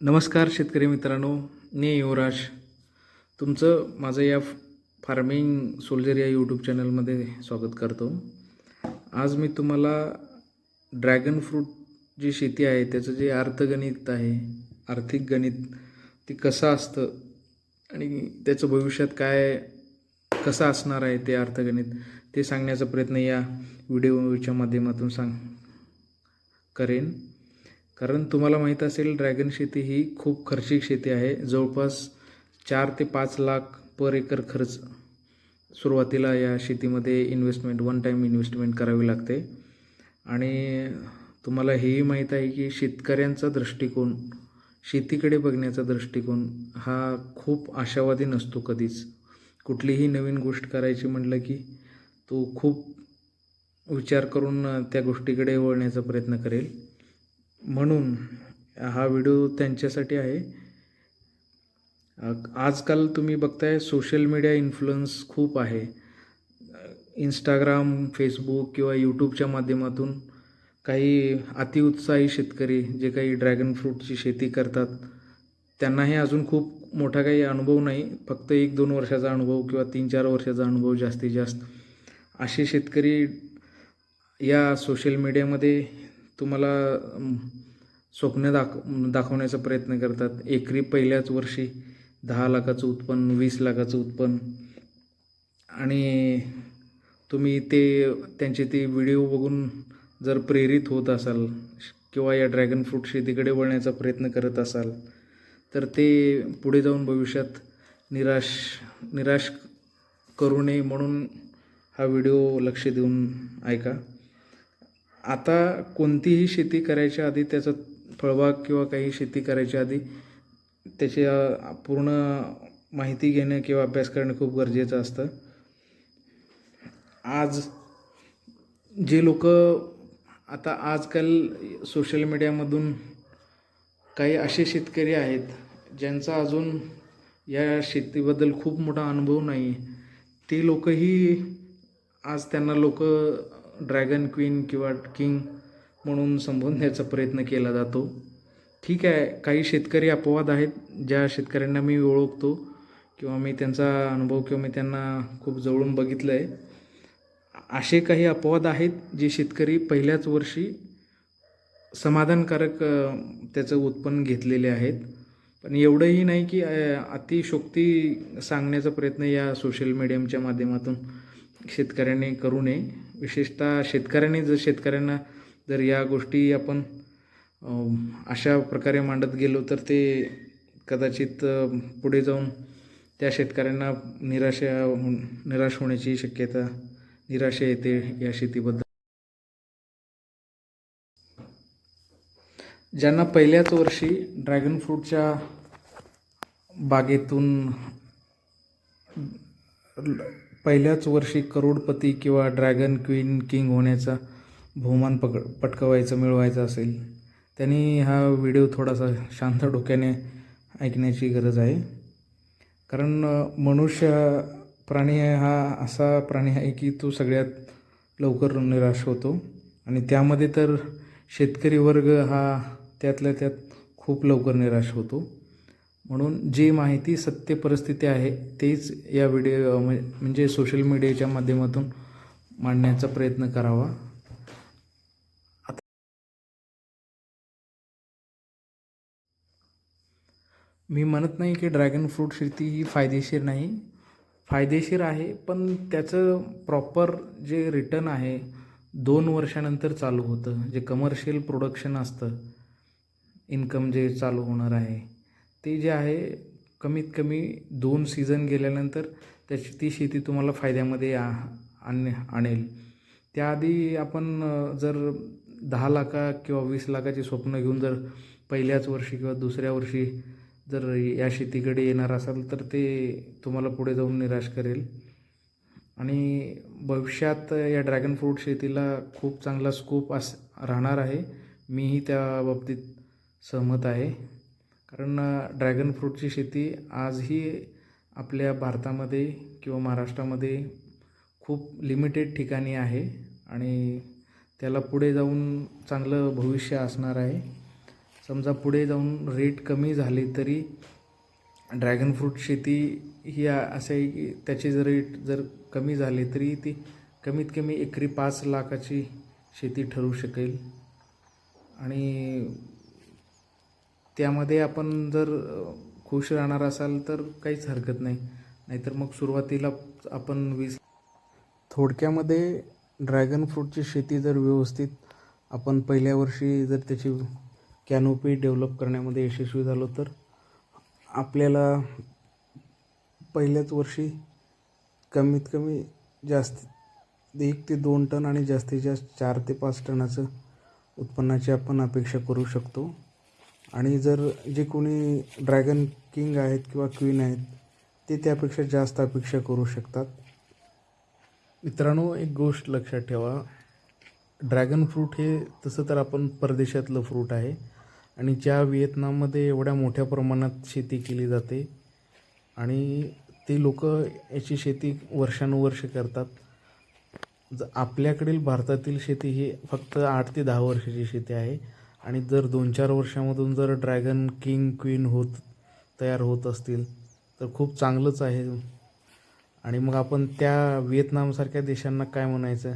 नमस्कार शेतकरी मित्रांनो मी युवराज. तुमचं माझं या फार्मिंग सोल्जर या यूट्यूब चॅनलमध्ये स्वागत करतो. आज मी तुम्हाला ड्रॅगन फ्रूट जी शेती आहे त्याचं जे अर्थगणित आहे आर्थिक गणित ते कसं असतं आणि त्याचं भविष्यात काय कसं असणार आहे ते अर्थगणित ते सांगण्याचा प्रयत्न या व्हिडिओच्या माध्यमातून सांग करेन. कारण तुम्हाला माहीत असेल ड्रॅगन शेती ही खूप खर्चिक शेती आहे. जवळपास चार ते पाच लाख पर एकर खर्च सुरुवातीला या शेतीमध्ये इन्व्हेस्टमेंट वन टाईम इन्व्हेस्टमेंट करावी लागते. आणि तुम्हाला हेही माहीत आहे की शेतकऱ्यांचा दृष्टिकोन शेतीकडे बघण्याचा दृष्टिकोन हा खूप आशावादी नसतो कधीच. कुठलीही नवीन गोष्ट करायची म्हटलं की तो खूप विचार करून त्या गोष्टीकडे वळण्याचा प्रयत्न करेल. म्हणून हा व्हिडिओ त्यांच्यासाठी आहे. आजकाल तुम्ही बघताय सोशल मीडिया इन्फ्लुअन्स खूप आहे. इंस्टाग्राम फेसबुक किंवा यूट्यूबच्या माध्यमातून काही अतिउत्साही शेतकरी जे काही ड्रॅगन फ्रूटची शेती करतात त्यांनाही अजून खूप मोठा काही अनुभव नाही. फक्त एक दोन वर्षाचा अनुभव किंवा तीन चार वर्षाचा अनुभव जास्तीत जास्त असे शेतकरी या सोशल मीडियामध्ये तुम्हाला स्वप्न दाख दाखवण्याचा प्रयत्न करतात. एकरी पहिल्याच वर्षी दहा लाखाचं उत्पन्न वीस लाखाचं उत्पन्न. आणि तुम्ही ते त्यांचे ते व्हिडिओ बघून जर प्रेरित होत असाल किंवा या ड्रॅगन फ्रूट शेतीकडे वळण्याचा प्रयत्न करत असाल तर ते पुढे जाऊन भविष्यात निराश निराश करू नये म्हणून हा व्हिडिओ लक्ष देऊन ऐका. आता कोणतीही शेती करायच्या आधी त्याचा फळबाग किंवा काही शेती करायच्या आधी त्याची पूर्ण माहिती घेणं किंवा अभ्यास करणं खूप गरजेचं असतं. आज जे लोक आता आजकाल सोशल मीडियामधून काही असे शेतकरी आहेत ज्यांचा अजून या शेतीबद्दल खूप मोठा अनुभव नाही ते लोकही आज त्यांना लोक ड्रॅगन क्वीन किंवा किंग म्हणून संबोधण्याचा प्रयत्न केला जातो. ठीक आहे काही शेतकरी अपवाद आहेत ज्या शेतकऱ्यांना मी ओळखतो किंवा मी त्यांचा अनुभव किंवा मी त्यांना खूप जवळून बघितलं आहे असे काही अपवाद आहेत जे शेतकरी पहिल्याच वर्षी समाधानकारक त्याचं उत्पन्न घेतलेले आहेत. पण एवढंही नाही की अतिशोक्ती सांगण्याचा प्रयत्न या सोशल मीडियमच्या माध्यमातून शेतकऱ्यांनी करू नये. विशेषतः शेतकऱ्यांनी जर शेतकऱ्यांना जर या गोष्टी आपण अशा प्रकारे मांडत गेलो तर ते कदाचित पुढे जाऊन त्या शेतकऱ्यांना निराशा निराश होण्याची शक्यता निराशा येते या शेतीबद्दल. ज्यांना पहिल्याच वर्षी ड्रॅगन फ्रूटच्या बागेतून पहिल्याच वर्षी करोडपती किंवा ड्रॅगन क्वीन किंग होण्याचा बहुमान पक पटकवायचं मिळवायचं असेल त्यांनी हा व्हिडिओ थोडासा शांत डोक्याने ऐकण्याची गरज आहे. कारण मनुष्य प्राणी आहे हा असा प्राणी आहे की तो सगळ्यात लवकर निराश होतो. आणि त्यामध्ये तर शेतकरी वर्ग हा त्यातल्या त्यात खूप लवकर निराश होतो. म्हणून जी माहिती सत्य परिस्थिती आहे तेच या व्हिडिओ म्हणजे, म्हणजे सोशल मीडियाच्या माध्यमातून मांडण्याचा प्रयत्न करावा. मी म्हणत नाही की ड्रॅगन फ्रूट शेती ही फायदेशीर नाही. फायदेशीर आहे पण त्याचं प्रॉपर जे रिटर्न आहे दोन वर्षानंतर चालू होतं. जे कमर्शियल प्रोडक्शन असतं इन्कम जे चालू होणार आहे ते जे आहे कमीत कमी दोन सीझन गेल्यानंतर त्याची ती शेती तुम्हाला फायद्यामध्ये आ आण आणेल. त्याआधी आपण जर दहा लाखा किंवा वीस लाखाची स्वप्न घेऊन जर पहिल्याच वर्षी किंवा दुसऱ्या वर्षी जर या शेतीकडे येणार असाल तर ते तुम्हाला पुढे जाऊन निराश करेल. आणि भविष्यात या ड्रॅगन फ्रूट शेतीला खूप चांगला स्कोप अस राहणार आहे. मीही त्या बाबतीत सहमत आहे. कारण ड्रॅगन फ्रूटची शेती आजही आपल्या भारतामध्ये किंवा महाराष्ट्रामध्ये खूप लिमिटेड ठिकाणी आहे आणि त्याला पुढे जाऊन चांगलं भविष्य असणार आहे. समजा पुढे जाऊन रेट कमी झाले तरी ड्रॅगन फ्रूट शेती ही असं आहे की त्याचे जर रेट जर कमी झाले तरी ती कमीत कमी एकरी पाच लाखाची शेती ठरू शकेल. आणि त्यामध्ये आपण जर खुश राहणार असाल तर काहीच हरकत नाही. नाहीतर मग सुरुवातीला आपण वीस थोडक्यामध्ये ड्रॅगन फ्रूटची शेती जर व्यवस्थित आपण पहिल्या वर्षी जर त्याची कॅनोपी डेव्हलप करण्यामध्ये यशस्वी झालो तर आपल्याला पहिल्याच वर्षी कमीत कमी जास्त एक ते दोन टन आणि जास्तीत जास्त चार ते पाच टनाचं उत्पन्नाची आपण अपेक्षा करू शकतो. आणि जर जे कोणी ड्रॅगन किंग आहेत किंवा क्वीन आहेत ते त्यापेक्षा जास्त अपेक्षा करू शकतात. मित्रांनो एक गोष्ट लक्षात ठेवा. ड्रॅगन फ्रूट हे तसं तर आपण परदेशातलं फ्रूट आहे आणि ज्या व्हिएतनाममध्ये एवढ्या मोठ्या प्रमाणात शेती केली जाते आणि ते लोक याची शेती वर्षानुवर्ष करतात. ज आपल्याकडील भारतातील शेती ही फक्त आठ ते दहा वर्षाची शेती आहे. आणि जर दोन चार वर्षामधून जर ड्रॅगन किंग क्वीन होत तयार होत असतील तर खूप चांगलंच आहे. आणि मग आपण त्या व्हिएतनामसारख्या देशांना काय म्हणायचं?